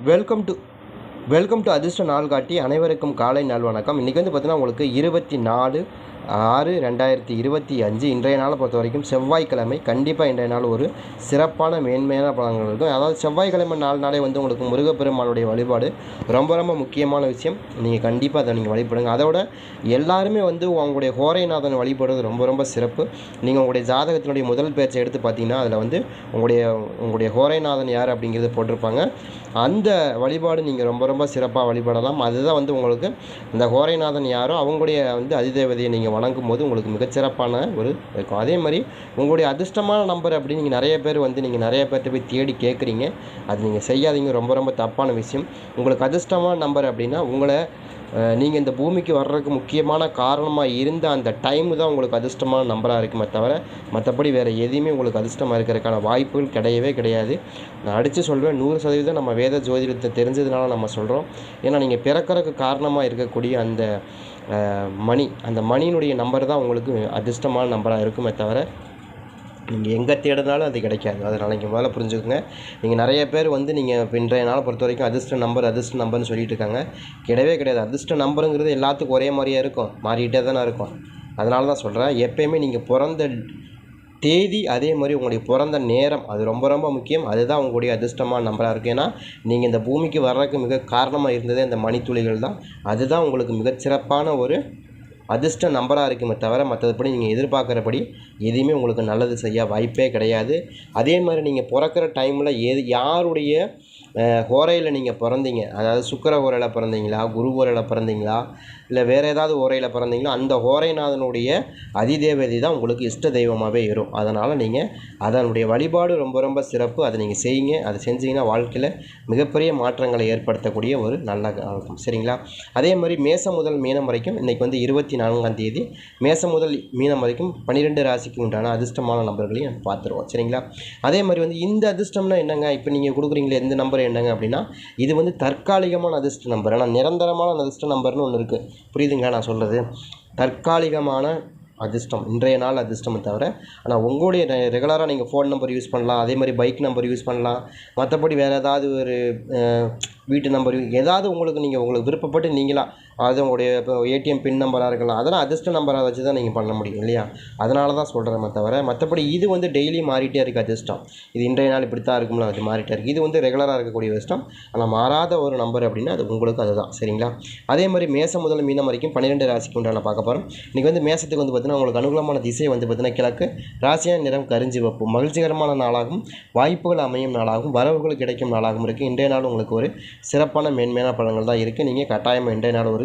Welcome to welcome to அதிர்ஷ்ட நாள் காட்டி அனைவருக்கும் காலை நாள் வணக்கம் இன்றைக்கி வந்து பார்த்தீங்கன்னா உங்களுக்கு இருபத்தி நாலு ஆறு ரெண்டாயிரத்தி இருபத்தி அஞ்சு இன்றைய நாளை பொறுத்த வரைக்கும் செவ்வாய்க்கிழமை கண்டிப்பாக இன்றைய நாள் ஒரு சிறப்பான மேன்மையான பலன்கள் இருக்கும். அதாவது செவ்வாய்க்கிழமை நாலு நாளே வந்து உங்களுக்கு முருகப்பெருமானுடைய வழிபாடு ரொம்ப ரொம்ப முக்கியமான விஷயம். நீங்கள் கண்டிப்பாக அதை நீங்கள் வழிபடுங்க. அதோட எல்லாருமே வந்து உங்களுடைய ஹோரைநாதன் வழிபடுறது ரொம்ப ரொம்ப சிறப்பு. நீங்கள் உங்களுடைய ஜாதகத்தினுடைய முதல் பேச்சை எடுத்து பார்த்தீங்கன்னா அதில் வந்து உங்களுடைய உங்களுடைய ஹோரைநாதன் யார் அப்படிங்கிறது போட்டிருப்பாங்க. அந்த வழிபாடு நீங்கள் ரொம்ப ரொம்ப சிறப்பாக வழிபடலாம். அதுதான் வந்து உங்களுக்கு இந்த ஹோரைநாதன் யாரோ அவங்களுடைய வந்து அதிதேவதையை நீங்கள் வணங்கும் போது உங்களுக்கு மிகச்சிறப்பான ஒரு இருக்கும். அதே மாதிரி உங்களுடைய அதிர்ஷ்டமான நம்பர் அப்படின்னு நீங்கள் நிறைய பேர் வந்து நீங்கள் நிறைய பேர்கிட்ட போய் தேடி கேட்குறீங்க அது நீங்கள் செய்யாதீங்க. ரொம்ப ரொம்ப தப்பான விஷயம். உங்களுக்கு அதிர்ஷ்டமான நம்பர் அப்படின்னா உங்களை நீங்கள் இந்த பூமிக்கு வர்றதுக்கு முக்கியமான காரணமாக இருந்த அந்த டைமு தான் உங்களுக்கு அதிர்ஷ்டமான நம்பராக இருக்குமே தவிர மற்றபடி வேறு எதையுமே உங்களுக்கு அதிர்ஷ்டமாக இருக்கிறதுக்கான வாய்ப்புகள் கிடையவே கிடையாது. நான் அடித்து சொல்வேன் நூறு சதவீதம் நம்ம வேத ஜோதிடத்தை தெரிஞ்சதுனால நம்ம சொல்கிறோம் ஏன்னா நீங்கள் பிறக்கிறதுக்கு காரணமாக இருக்கக்கூடிய அந்த மணி அந்த மணியினுடைய நம்பர் தான் உங்களுக்கு அதிர்ஷ்டமான நம்பராக இருக்குமே தவிர நீங்கள் எங்கே தேடினாலும் அது கிடைக்காது. அதனால் நீங்கள் முதல்ல புரிஞ்சுக்கோங்க. நீங்கள் நிறைய பேர் வந்து நீங்கள் இப்போ இன்றைய நாளை பொறுத்த வரைக்கும் அதிர்ஷ்ட நம்பர் அதிர்ஷ்ட நம்பர்னு சொல்லிட்டு இருக்காங்க. கிடையவே கிடையாது. அதிர்ஷ்ட நம்பருங்கிறது எல்லாத்துக்கும் ஒரே மாதிரியாக இருக்கும். மாறிக்கிட்டே தானே இருக்கும். அதனால தான் சொல்கிறேன். எப்பயுமே நீங்கள் பிறந்த தேதி அதே மாதிரி உங்களுடைய பிறந்த நேரம் அது ரொம்ப ரொம்ப முக்கியம். அதுதான் உங்களுடைய அதிர்ஷ்டமான நம்பராக இருக்குது ஏன்னா நீங்கள் இந்த பூமிக்கு வர்றதுக்கு மிக காரணமாக இருந்ததே இந்த மணித்துளிகள் தான். அதுதான் உங்களுக்கு மிகச்சிறப்பான ஒரு அதிர்ஷ்ட நம்பராக இருக்குமே தவிர மற்றபடி நீங்கள் எதிர்பார்க்குறபடி எதையுமே உங்களுக்கு நல்லது செய்ய வாய்ப்பே கிடையாது. அதே மாதிரி நீங்கள் பிறக்கிற டைமில் எது யாருடைய ஓரையில் நீங்கள் பிறந்தீங்க. அதாவது சுக்கிர ஓரையில் பிறந்தீங்களா? குரு ஓரையில் பிறந்தீங்களா? இல்லை வேறு ஏதாவது ஓரையில் பிறந்தீங்களா? அந்த ஓரைநாதனுடைய அதிதேவதை தான் உங்களுக்கு இஷ்ட தெய்வமாகவே இருக்கும் அதனால் நீங்கள் அதனுடைய வழிபாடு ரொம்ப ரொம்ப சிறப்பு. அதை நீங்கள் செய்யுங்க. அதை செஞ்சீங்கன்னா வாழ்க்கையில் மிகப்பெரிய மாற்றங்களை ஏற்படுத்தக்கூடிய ஒரு நல்ல இருக்கும் சரிங்களா? அதே மாதிரி மேசம் முதல் மீனம் வரைக்கும் இன்றைக்கி வந்து இருபத்தி நான்காம் தேதி. மேசம் முதல் மீனம் வரைக்கும் பன்னிரெண்டு ராசிக்கு உண்டான அதிர்ஷ்டமான நம்பர்களையும் பார்த்துருவோம். சரிங்களா? அதே மாதிரி வந்து இந்த அதிர்ஷ்டம்னா என்னங்க? இப்போ நீங்கள் கொடுக்குறீங்களே எந்த நம்பர் என்னங்க அப்படின்னா இது வந்து தற்காலிகமான அதிர்ஷ்ட நம்பர். ஆனால் நிரந்தரமான அதிர்ஷ்ட நம்பர்னு ஒன்று இருக்குது புரியுதுங்களா நான் சொல்கிறது தற்காலிகமான அதிர்ஷ்டம். இன்றைய நாள் அதிர்ஷ்டமே தவிர ஆனால் உங்களுடைய ரெகுலராக நீங்கள் ஃபோன் நம்பர் யூஸ் பண்ணலாம். அதே மாதிரி பைக் நம்பர் யூஸ் பண்ணலாம். மற்றபடி வேறு ஏதாவது ஒரு வீட்டு நம்பர் ஏதாவது உங்களுக்கு நீங்கள் உங்களுக்கு விருப்பப்பட்டு நீங்களா அது உங்களுடைய இப்போ ஏடிஎம் பின் நம்பராக இருக்கலாம். அதெல்லாம் அதிர்ஷ்ட நம்பராக வச்சு தான் நீங்கள் பண்ண முடியும் இல்லையா? அதனால தான் சொல்கிறேன் தவிர மற்றபடி இது வந்து டெய்லி மாறிட்டே இருக்குது அதிர்ஷ்டம் இது இன்றைய நாள் இப்படி தான் இருக்கும்ல அது மாறிட்டே இருக்குது இது வந்து ரெகுலராக இருக்கக்கூடிய அதிர்ஷ்டம் ஆனால் மாறாத ஒரு நம்பர் அப்படின்னா அது உங்களுக்கு அதுதான். சரிங்களா? அதே மாதிரி மேசம் முதல் மீனம் வரைக்கும் பன்னிரெண்டு ராசிக்கு உண்டான பார்க்க போகிறோம் இன்றைக்கி வந்து மேசத்துக்கு வந்து பார்த்தீங்கன்னா உங்களுக்கு அனுகூலமான திசை வந்து பார்த்தீங்கன்னா கிழக்கு. ராசியான நிறம் கருஞ்சிவப்பு மகிழ்ச்சிகரமான நாளாகவும் வாய்ப்புகள் அமையும் நாளாகவும் வரவுகள் கிடைக்கும் நாளாகவும் இருக்குது இன்றைய நாள் உங்களுக்கு ஒரு சிறப்பான மேன்மையான பலன்கள் தான் இருக்குது நீங்கள் கட்டாயம் இன்றைய நாள் ஒரு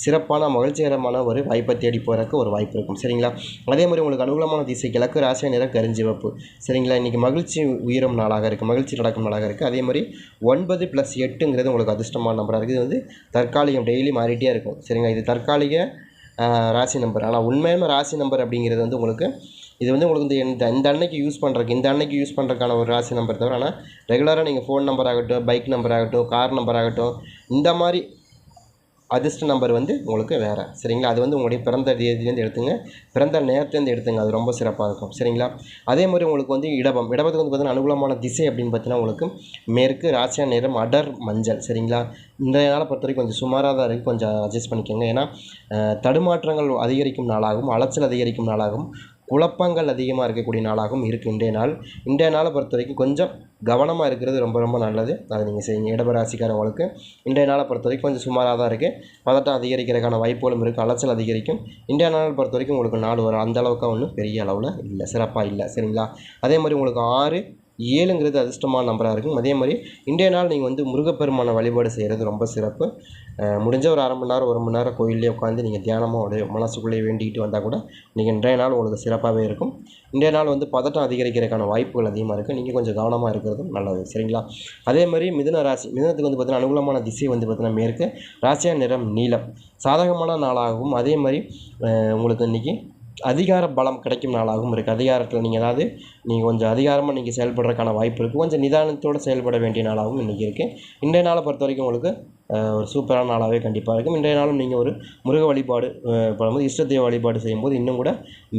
சிறப்பான மகிழ்ச்சிகரமான ஒரு வாய்ப்பை தேடி போகிறதுக்கு ஒரு வாய்ப்பு இருக்கும். சரிங்களா? அதே மாதிரி உங்களுக்கு அனுகூலமான திசை கிழக்கு ராசி நிறம் கருஞ்சிவப்பு. சரிங்களா? இன்றைக்கி மகிழ்ச்சி உயரும் நாளாக இருக்குது மகிழ்ச்சி நடக்கும் நாளாக இருக்குது அதே மாதிரி ஒன்பது ப்ளஸ் எட்டுங்கிறது உங்களுக்கு அதிர்ஷ்டமான நம்பராக இருக்குது இது வந்து தற்காலிகம் டெய்லி மாறிட்டே இருக்கும். சரிங்களா? இது தற்காலிக ராசி நம்பர் ஆனால் உண்மையான ராசி நம்பர் அப்படிங்கிறது வந்து உங்களுக்கு இது வந்து உங்களுக்கு இந்த இந்த இந்த அன்னைக்கு யூஸ் பண்ணுறக்கு இந்த அன்னைக்கு யூஸ் பண்ணுறதுக்கான ஒரு ராசி நம்பர் தவிர ஆனால் ரெகுலராக நீங்கள் ஃபோன் நம்பர் ஆகட்டும் பைக் நம்பர் ஆகட்டும் கார் நம்பர் ஆகட்டும் இந்த மாதிரி அதிர்ஷ்ட நம்பர் வந்து உங்களுக்கு வேறு. சரிங்களா? அது வந்து உங்களுடைய பிறந்த தேதியிலேருந்து எடுத்துங்க. பிறந்த நேரத்துலேருந்து எடுத்துங்க. அது ரொம்ப சிறப்பாக இருக்கும். சரிங்களா? அதே மாதிரி உங்களுக்கு வந்து இடபம். இடபத்துக்கு வந்து பார்த்தீங்கன்னா அனுகூலமான திசை அப்படின்னு பார்த்தீங்கன்னா உங்களுக்கு மேற்கு ராசியா நிறம் அடர் மஞ்சள். சரிங்களா? இந்த நாளை பொறுத்த வரைக்கும் கொஞ்சம் சுமாராக தான் இருக்குது கொஞ்சம் அட்ஜஸ்ட் பண்ணிக்கோங்க. ஏன்னா தடுமாற்றங்கள் அதிகரிக்கும் நாளாகவும் அலைச்சல் அதிகரிக்கும் நாளாகவும் குழப்பங்கள் அதிகமாக இருக்கக்கூடிய நாளாகவும் இருக்குது இன்றைய நாள். இன்றைய நாளை பொறுத்த வரைக்கும் கொஞ்சம் கவனமாக இருக்கிறது ரொம்ப ரொம்ப நல்லது. அதை நீங்கள் செய்யுங்க. இடபராசிக்காரவங்களுக்கு இன்றைய நாளை பொறுத்த வரைக்கும் கொஞ்சம் சுமாராக தான் இருக்குது பதட்டம் அதிகரிக்கிறதுக்கான வாய்ப்புகளும் இருக்குது அலைச்சல் அதிகரிக்கும். இன்றைய நாளை பொறுத்த வரைக்கும் உங்களுக்கு நாள் வரும் அந்த அளவுக்கு ஒன்றும் பெரிய அளவில் இல்லை. சிறப்பாக இல்லை. சரிங்களா? அதே மாதிரி உங்களுக்கு ஆறு ஏழுங்கிறது அதிர்ஷ்டமான நம்பராக இருக்கும் அதே மாதிரி இன்றைய நாள் நீங்கள் வந்து முருகப்பெருமான வழிபாடு செய்கிறது ரொம்ப சிறப்பு. முடிஞ்ச ஒரு அரை மணி நேரம் ஒரு மணி நேரம் கோயிலே உட்காந்து நீங்கள் தியானமாக உடைய மனசுக்குள்ளேயே வேண்டிக்கிட்டு வந்தால் கூட நீங்கள் இன்றைய நாள் உங்களுக்கு சிறப்பாகவே இருக்கும். இன்றைய நாள் வந்து பதட்டம் அதிகரிக்கிறதுக்கான வாய்ப்புகள் அதிகமாக இருக்குது நீங்கள் கொஞ்சம் கவனமாக இருக்கிறதும் நல்லது. சரிங்களா? அதே மாதிரி மிதுன ராசி மிதுனத்துக்கு வந்து பார்த்தீங்கன்னா அனுகூலமான திசை வந்து பார்த்தீங்கன்னா மேற்கு ராசியா நிறம் நீலம். சாதகமான நாளாகவும் அதே மாதிரி உங்களுக்கு இன்றைக்கி அதிகார பலம் கிடைக்கும் நாளாகவும் இருக்குது அதிகாரத்தில் நீங்கள் ஏதாவது நீங்கள் கொஞ்சம் அதிகாரமாக நீங்கள் செயல்படுறதுக்கான வாய்ப்பு இருக்குது கொஞ்சம் நிதானத்தோடு செயல்பட வேண்டிய நாளாகவும் இன்றைக்கி இருக்குது இன்றைய நாளை பொறுத்த வரைக்கும் உங்களுக்கு ஒரு சூப்பரான நாளாகவே கண்டிப்பாக இருக்கும். இன்றைய நாளும் நீங்கள் ஒரு முருக வழிபாடு பண்ணும்போது இஷ்ட வழிபாடு செய்யும்போது இன்னும் கூட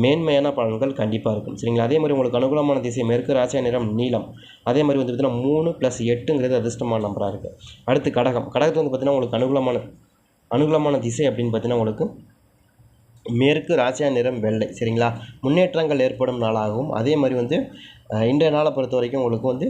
மேன்மையான பலன்கள் கண்டிப்பாக இருக்கும். சரிங்களா? அதே மாதிரி உங்களுக்கு அனுகூலமான திசை மேற்கு ராசியா நிறம் நீளம் அதே மாதிரி வந்து பார்த்தீங்கன்னா மூணு ப்ளஸ் எட்டுங்கிறது அதிர்ஷ்டமான நம்பராக இருக்குது அடுத்து கடகம். கடகத்து வந்து பார்த்திங்கன்னா உங்களுக்கு அனுகூலமான அனுகூலமான திசை அப்படின்னு பார்த்தீங்கன்னா உங்களுக்கு மேற்கு ராசியா நிறம் வெள்ளை சரிங்களா? முன்னேற்றங்கள் ஏற்படும் நாளாகவும் அதே மாதிரி வந்து இன்றைய நாளை பொறுத்த வரைக்கும் உங்களுக்கு வந்து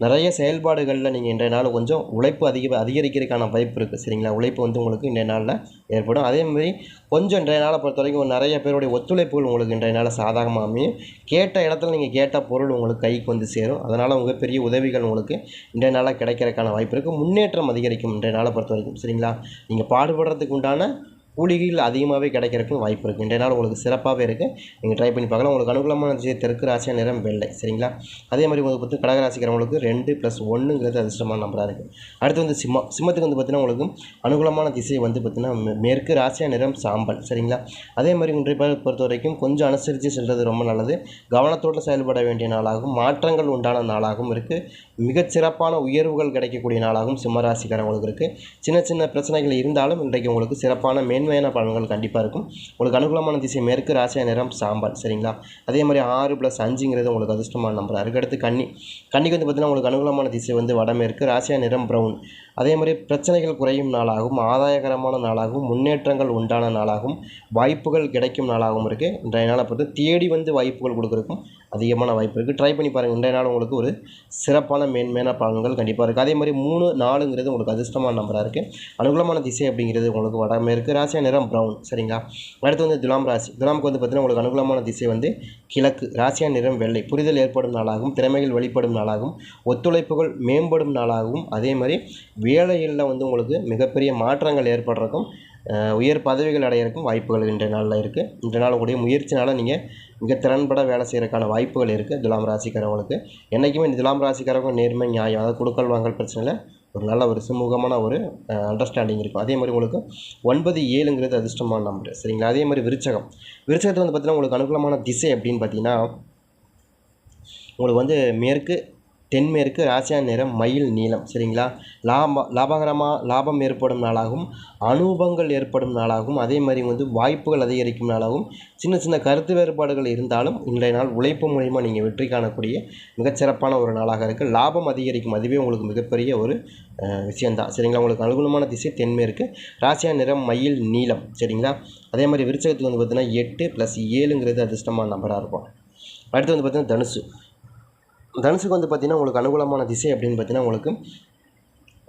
நிறைய செயல்பாடுகளில் நீங்கள் இன்றைய நாள் கொஞ்சம் உழைப்பு அதிக அதிகரிக்கிறதுக்கான வாய்ப்பு இருக்குது சரிங்களா? உழைப்பு வந்து உங்களுக்கு இன்றைய நாளில் ஏற்படும். அதேமாதிரி கொஞ்சம் இன்றைய நாளை பொறுத்த வரைக்கும் நிறைய பேருடைய ஒத்துழைப்புகள் உங்களுக்கு இன்றைய நாள் சாதகமாக அமையும். கேட்ட இடத்துல நீங்கள் கேட்ட பொருள் உங்களுக்கு கைக்கு வந்து சேரும். அதனால் உங்கள் பெரிய உதவிகள் உங்களுக்கு இன்றைய நாளில் கிடைக்கிறதுக்கான வாய்ப்பு இருக்குது முன்னேற்றம் அதிகரிக்கும் இன்றைய நாளை பொறுத்த வரைக்கும் சரிங்களா? நீங்கள் பாடுபடுறதுக்கு உண்டான கூலிகள் அதிகமாகவே கிடைக்கிறதுக்கு வாய்ப்பு இருக்குது இன்றைய நாள் உங்களுக்கு சிறப்பாகவே இருக்குது நீங்கள் ட்ரை பண்ணி பார்க்கலாம். உங்களுக்கு அனுகூலமான விஷயம் தெற்கு ராசியாக நிறம் வெள்ளை. சரிங்களா? அதே மாதிரி உங்களுக்கு பார்த்து கடகராசிக்கிறவங்களுக்கு ரெண்டு ப்ளஸ் ஒன்றுங்கிறது அதிர்ஷ்டமான நம்பராக இருக்குது அடுத்து வந்து சிம்மம். சிம்மத்துக்கு வந்து பார்த்திங்கன்னா உங்களுக்கு அனுகூலமான திசை வந்து பார்த்திங்கன்னா மே- மேற்கு ராசியா நிறம் சாம்பல். சரிங்களா? அதே மாதிரி இன்றைய பொறுத்த வரைக்கும் கொஞ்சம் அனுசரித்து செல்வது ரொம்ப நல்லது. கவனத்தோடு செயல்பட வேண்டிய நாளாகவும் மாற்றங்கள் உண்டான நாளாகவும் இருக்குது மிகச்சிறப்பான உயர்வுகள் கிடைக்கக்கூடிய நாளாகவும் சிம்மராசிக்காரவங்களுக்கு இருக்குது சின்ன சின்ன பிரச்சனைகள் இருந்தாலும் இன்றைக்கு உங்களுக்கு சிறப்பான மேன்மையான பலன்கள் கண்டிப்பாக இருக்கும். உங்களுக்கு அனுகூலமான திசை மேற்கு ராசியா நிறம் சாம்பல் சரிங்களா? அதே மாதிரி ஆறு ப்ளஸ் அஞ்சுங்கிறது உங்களுக்கு அதிர்ஷ்டமான நம்பர் அதுக்கடுத்து கன்னி. கன்னிக்கு வந்து பார்த்திங்கன்னா உங்களுக்கு அனுகூலமான திசை வந்து வடமேற்கு ராசியா நிறம் ப்ரௌன் அதே மாதிரி பிரச்சனைகள் குறையும் நாளாகவும் ஆதாயகரமான நாளாகவும் முன்னேற்றங்கள் உண்டான நாளாகவும் வாய்ப்புகள் கிடைக்கும் நாளாகவும் இருக்குது இன்றைய நாளை பொறுத்து தேடி வந்து வாய்ப்புகள் கொடுக்குறதுக்கும் அதிகமான வாய்ப்பு இருக்குது ட்ரை பண்ணி பாருங்கள் இன்றைய நாள் உங்களுக்கு ஒரு சிறப்பான மேன்மையான பலன்கள் கண்டிப்பாக இருக்குது அதே மாதிரி மூணு நாலுங்கிறது உங்களுக்கு அதிர்ஷ்டமான நம்பராக இருக்குது அனுகூலமான திசை அப்படிங்கிறது உங்களுக்கு வடமேற்கு ராசியாக நிறம் ப்ரௌன் சரிங்களா? அடுத்து வந்து துலாம் ராசி. துலாமுக்கு வந்து பார்த்திங்கன்னா உங்களுக்கு அனுகூலமான திசை வந்து கிழக்கு. ராசியா நிறம் வெள்ளை. புரிதல் ஏற்படும் நாளாகவும் திறமைகள் வெளிப்படும் நாளாகவும் ஒத்துழைப்புகள் மேம்படும் நாளாகவும் அதே மாதிரி வேலைகளில் வந்து உங்களுக்கு மிகப்பெரிய மாற்றங்கள் ஏற்படுறதுக்கும் உயர் பதவிகள் அடையிறக்கும் வாய்ப்புகள் இன்றைய நாளில் இருக்குது இன்றைய நாள் உங்களுடைய முயற்சினால் நீங்கள் மிக திறன்பட வேலை செய்கிறதுக்கான வாய்ப்புகள் இருக்குது துலாம் ராசிக்காரவங்களுக்கு. என்றைக்குமே இந்த துலாம் ராசிக்காரவங்க நேர்மை நியாயம் அதாவது கொடுக்கல் வாங்கல் பிரச்சனையில் ஒரு நல்ல ஒரு சுமூகமான ஒரு அண்டர்ஸ்டாண்டிங் இருக்கும். அதே மாதிரி உங்களுக்கு ஒன்பது ஏழுங்கிறது அதிர்ஷ்டமான நம்பர் சரிங்களா? அதே மாதிரி விருச்சகம். விருச்சகத்தை வந்து பார்த்தீங்கன்னா உங்களுக்கு அனுகூலமான திசை அப்படின்னு பார்த்தீங்கன்னா உங்களுக்கு வந்து மேற்கு தென்மேற்கு ராசியா நிறம் மயில் நீளம் சரிங்களா? லாப லாபகரமாக லாபம் ஏற்படும் நாளாகவும் அனுபவங்கள் ஏற்படும் நாளாகவும் அதே மாதிரி வந்து வாய்ப்புகள் அதிகரிக்கும் நாளாகவும் சின்ன சின்ன கருத்து வேறுபாடுகள் இருந்தாலும் இன்றைய நாள் உழைப்பு மூலயமா நீங்கள் வெற்றி காணக்கூடிய மிகச்சிறப்பான ஒரு நாளாக இருக்குது லாபம் அதிகரிக்கும் அதுவே உங்களுக்கு மிகப்பெரிய ஒரு விஷயந்தான் சரிங்களா? உங்களுக்கு அனுகூலமான திசை தென்மேற்கு ராசியா நிறம் மயில் நீளம் சரிங்களா? அதே மாதிரி விருச்சகத்துக்கு வந்து பார்த்தீங்கன்னா எட்டு ப்ளஸ் ஏழுங்கிறது அதிர்ஷ்டமான நம்பராக இருக்கும். அடுத்து வந்து பார்த்தீங்கன்னா தனுசு. தனுசுக்கு வந்து பார்த்திங்கன்னா உங்களுக்கு அனுகூலமான திசை அப்படின்னு பார்த்தீங்கன்னா உங்களுக்கு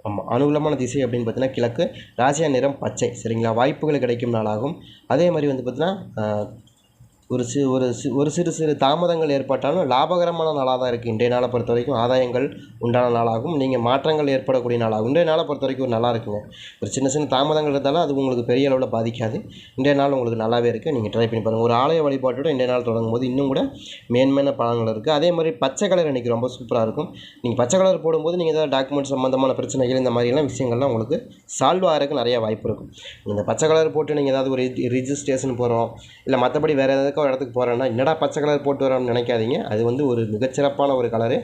ஆமாம் அனுகூலமான திசை அப்படின்னு பார்த்தீங்கன்னா கிழக்கு ராசியா நிறம் பச்சை சரிங்களா? வாய்ப்புகள் கிடைக்கும் நாளாகும். அதே மாதிரி வந்து பார்த்தீங்கன்னா ஒரு சி ஒரு சி ஒரு சிறு சிறு தாமதங்கள் ஏற்பட்டாலும் லாபகரமான நாளாக தான் இருக்குது இன்றைய நாளை பொறுத்த வரைக்கும் ஆதாயங்கள் உண்டான நாளாகும் நீங்கள் மாற்றங்கள் ஏற்படக்கூடிய நாளாகும் இன்றைய நாளை பொறுத்த வரைக்கும் ஒரு நல்லா இருக்குங்க. ஒரு சின்ன சின்ன தாமதங்கள் இருந்தாலும் அது உங்களுக்கு பெரிய அளவில் பாதிக்காது. இன்றைய நாள் உங்களுக்கு நல்லாவே இருக்குது நீங்கள் ட்ரை பண்ணி பாருங்கள் ஒரு ஆலய வழிபாட்டோட இன்றைய நாள் தொடங்கும் போது இன்னும் கூட மேன்மையான பலன்கள் இருக்குது அதே மாதிரி பச்சை கலர் இன்றைக்கி ரொம்ப சூப்பராக இருக்கும். நீங்கள் பச்சை கலர் போடும்போது நீங்கள் ஏதாவது டாக்குமெண்ட் சம்மந்தமான பிரச்சனைகள் இந்த மாதிரிலாம் விஷயங்கள்லாம் உங்களுக்கு சால்வ் ஆகிறதுக்கு நிறைய வாய்ப்பு இருக்கும். இந்த பச்சை கலர் போட்டு நீங்கள் ஏதாவது ஒரு ரிஜிஸ்ட்ரேஷன் போகிறோம் இல்லை மற்றபடி வேறு ஏதாவது ஒரு இடத்துக்கு போகிறேன்னா என்னடா பச்சை கலர் போட்டு வரோம்னு நினைக்காதீங்க. அது வந்து ஒரு மிகச்சிறப்பான ஒரு கலரு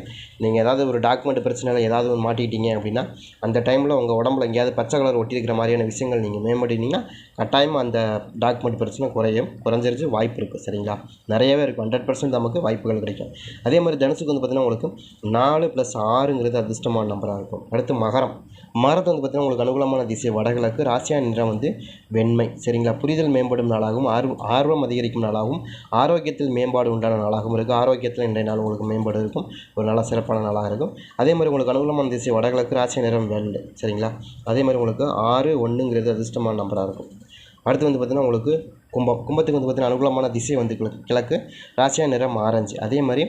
நீங்கள் ஏதாவது ஒரு டாக்குமெண்ட் பிரச்சனையில் ஏதாவது ஒன்று மாட்டிக்கிட்டீங்க அப்படின்னா அந்த டைமில் உங்கள் உடம்புல எங்கேயாவது பச்சை கலர் ஒட்டியிருக்கிற மாதிரியான விஷயங்கள் நீங்கள் மேம்படுத்தினீங்கன்னா கட்டாயமாக அந்த டாக்குமெண்ட் பிரச்சனை குறையும். குறைஞ்சிருச்சு வாய்ப்பு இருக்குது சரிங்களா? நிறையவே இருக்கும் ஹண்ட்ரட் பர்சன்ட் நமக்கு வாய்ப்புகள் கிடைக்கும். அதே மாதிரி தனுசுக்கு வந்து பார்த்திங்கன்னா உங்களுக்கு நாலு ப்ளஸ் ஆறுங்கிறது அதிர்ஷ்டமான நம்பராக இருக்கும். அடுத்து மகரம். மகரத்தை வந்து பார்த்திங்கன்னா உங்களுக்கு அனுகூலமான திசை வடகிழக்கு ராசியா நிறம் வந்து வெண்மை. சரிங்களா? புரிதல் மேம்படும் நாளாகவும் ஆர்வம் ஆர்வம் அதிகரிக்கும் நாளாகவும் ஆரோக்கியத்தில் மேம்பாடு உண்டான நாளாகவும் இருக்கும் ஆரோக்கியத்தில் இன்றைய நாள் உங்களுக்கு மேம்பாடு இருக்கும். ஒரு நல்ல சிறப்பான நாளாக இருக்கும். அதே மாதிரி உங்களுக்கு அனுகூலமான திசை வடகிழக்கு ராசி நிறம் ரெண்டு சரிங்களா? அதே மாதிரி உங்களுக்கு ஆறு ஒன்றுங்கிறது அதிர்ஷ்டமான நம்பராக இருக்கும். அடுத்து வந்து பார்த்திங்கன்னா உங்களுக்கு கும்பம் கும்பத்துக்கு வந்து பார்த்திங்கன்னா அனுகூலமான திசை வந்து கிழக்கு கிழக்கு ராசியா நிறம் ஆரஞ்சு. அதே மாதிரி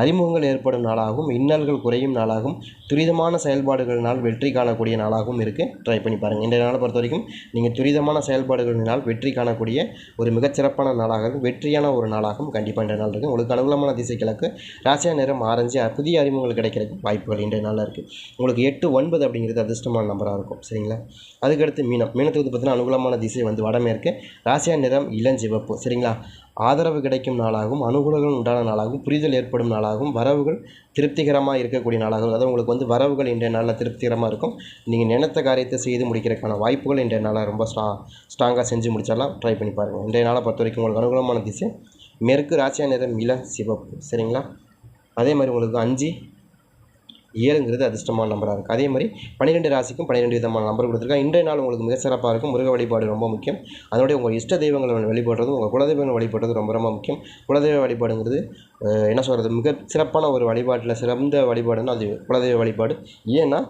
அறிமுகங்கள் ஏற்படும் நாளாகவும் இன்னல்கள் குறையும் நாளாகவும் துரிதமான செயல்பாடுகளினால் வெற்றி காணக்கூடிய நாளாகவும் இருக்குது ட்ரை பண்ணி பாருங்கள் இன்றைய நாளை பொறுத்த வரைக்கும் நீங்கள் துரிதமான செயல்பாடுகளினால் வெற்றி காணக்கூடிய ஒரு மிகச்சிறப்பான நாளாகவும் வெற்றியான ஒரு நாளாகவும் கண்டிப்பாக இன்றைய நாள் இருக்குது உங்களுக்கு அனுகூலமான திசை கிழக்கு ராசியா நிறம் ஆரஞ்சு. புதிய அறிமுகங்கள் கிடைக்கிறதுக்கு வாய்ப்புகள் இன்றைய நாளில் இருக்குது உங்களுக்கு எட்டு ஒன்பது அப்படிங்கிறது அதிர்ஷ்டமான நம்பராக இருக்கும். சரிங்களா? அதுக்கடுத்து மீனம். மீனத்துக்கு வந்து பார்த்திங்கன்னா அனுகூலமான திசை வந்து வடமேற்கு. ராசியா நிறம் நிறம் இளஞ்சிவப்பு சரிங்களா? ஆதரவு கிடைக்கும் நாளாகவும் அனுகூலங்கள் உண்டான நாளாகவும் புரிதல் ஏற்படும் நாளாகவும் வரவுகள் திருப்திகரமாக இருக்கக்கூடிய நாளாகவும் அதாவது உங்களுக்கு வந்து வரவுகள் இன்றைய நாளில் திருப்திகரமாக இருக்கும். நீங்கள் நினைத்த காரியத்தை செய்து முடிக்கிறதுக்கான வாய்ப்புகள் இன்றைய நாளில் ரொம்ப ஸ்ட்ரா ஸ்ட்ராங்காக செஞ்சு முடிச்சாலாம் ட்ரை பண்ணி பாருங்கள் இன்றைய நாளை பொறுத்த வரைக்கும் உங்களுக்கு அனுகூலமான திசை மேற்கு ராசியா நிறம் இளம் சிவப்பு. சரிங்களா? அதே மாதிரி உங்களுக்கு அஞ்சு ஏழுங்கிறது அதிர்ஷ்டமான நம்பராக இருக்குது அதே மாதிரி பன்னிரெண்டு ராசிக்கும் பன்னிரெண்டு விதமான நம்பர் கொடுத்துருக்காங்க. இன்றைய நாள் உங்களுக்கு மிக சிறப்பாக இருக்கும். முருக வழிபாடு ரொம்ப முக்கியம். அதனுடைய உங்கள் இஷ்ட தெய்வங்களை வழிபடுறதும் உங்கள் குலதெய்வங்களை வழிபடுறது ரொம்ப ரொம்ப முக்கியம். குலதெய்வ வழிபாடுங்கிறது என்ன சொல்கிறது மிக சிறப்பான ஒரு வழிபாட்டில் சிறந்த வழிபாடுன்னா அது குலதெய்வ வழிபாடு. ஏன்னா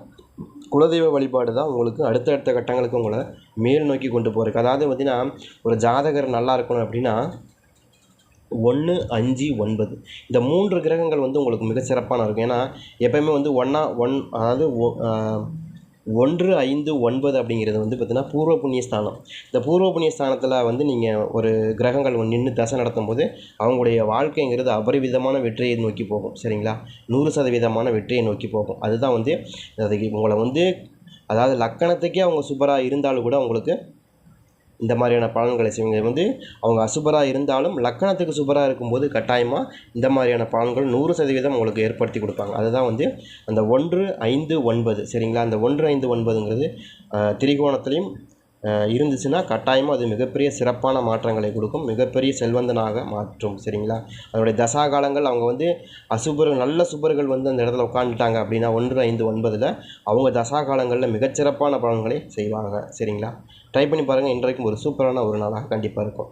குலதெய்வ வழிபாடு தான் உங்களுக்கு அடுத்தடுத்த கட்டங்களுக்கு உங்களை மேல் நோக்கி கொண்டு போகிறதுக்கு அதாவது பார்த்திங்கன்னா ஒரு ஜாதகர் நல்லா இருக்கணும் அப்படின்னா ஒன்று அஞ்சு ஒன்பது. இந்த மூன்று கிரகங்கள் வந்து உங்களுக்கு மிக சிறப்பான இருக்கும். ஏன்னா எப்பயுமே வந்து ஒன்றா ஒன் அதாவது ஒ- ஒன்று ஐந்து ஒன்பது அப்படிங்கிறது வந்து பார்த்திங்கன்னா பூர்வ புண்ணிய ஸ்தானம் இந்த பூர்வ புண்ணிய ஸ்தானத்தில் வந்து நீங்கள் ஒரு கிரகங்கள் நின்று தசை நடத்தும் போது அவங்களுடைய வாழ்க்கைங்கிறது அபரிவிதமான வெற்றியை நோக்கி போகும். சரிங்களா? நூறு சதவீதமான வெற்றியை நோக்கி போகும். அதுதான் வந்து அதுக்கு உங்களை வந்து அதாவது லக்கணத்துக்கே அவங்க சூப்பராக இருந்தாலும் கூட உங்களுக்கு இந்த மாதிரியான பலன்களை செய்வங்க. வந்து அவங்க அசுபராக இருந்தாலும் லக்கணத்துக்கு சுபராக இருக்கும்போது கட்டாயமாக இந்த மாதிரியான பலன்கள் நூறு சதவீதம் உங்களுக்கு ஏற்படுத்தி கொடுப்பாங்க. அதுதான் வந்து அந்த ஒன்று ஐந்து ஒன்பது. சரிங்களா? அந்த ஒன்று ஐந்து ஒன்பதுங்கிறது திரிகோணத்துலேயும் இருந்துச்சுன்னா கட்டாயமாக அது மிகப்பெரிய சிறப்பான மாற்றங்களை கொடுக்கும். மிகப்பெரிய செல்வந்தனாக மாற்றும். சரிங்களா? அதனுடைய தசா காலங்கள் அவங்க வந்து அசுபர் நல்ல சுபர்கள் வந்து அந்த இடத்துல உட்காந்துட்டாங்க அப்படின்னா ஒன்று ஐந்து ஒன்பதில் அவங்க தசா காலங்களில் மிகச்சிறப்பான பலன்களை செய்வாங்க. சரிங்களா? ட்ரை பண்ணி பாருங்கள் இன்றைக்கும் ஒரு சூப்பரான ஒரு நாளாக கண்டிப்பாக இருக்கும்.